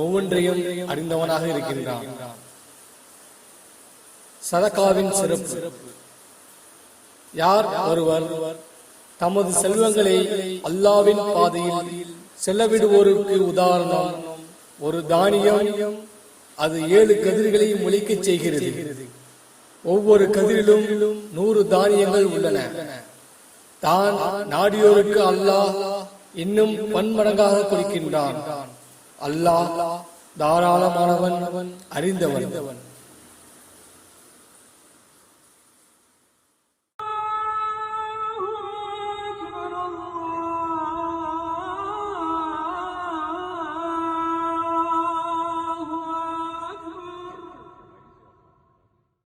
ஒவ்வொன்றையும் அறிந்தவனாக இருக்கின்றான். சதகாவின் சிறப்பு. யார் ஒருவர் தமது செல்வங்களை அல்லாவின் பாதையில் செல்லவிடுவோருக்கு உதாரணம் ஒரு தானியம் அது ஏழு கதிர்களையும் ஒழிக்கச் செய்கிறது. ஒவ்வொரு கதிரிலும் நூறு தானியங்கள் உள்ளன. தான் நாடியோருக்கு அல்லாஹ் இன்னும் பன்மடங்காக கொடுக்கின்றான் அல்லாஹ் தாராளமானவன் அறிந்தவன்.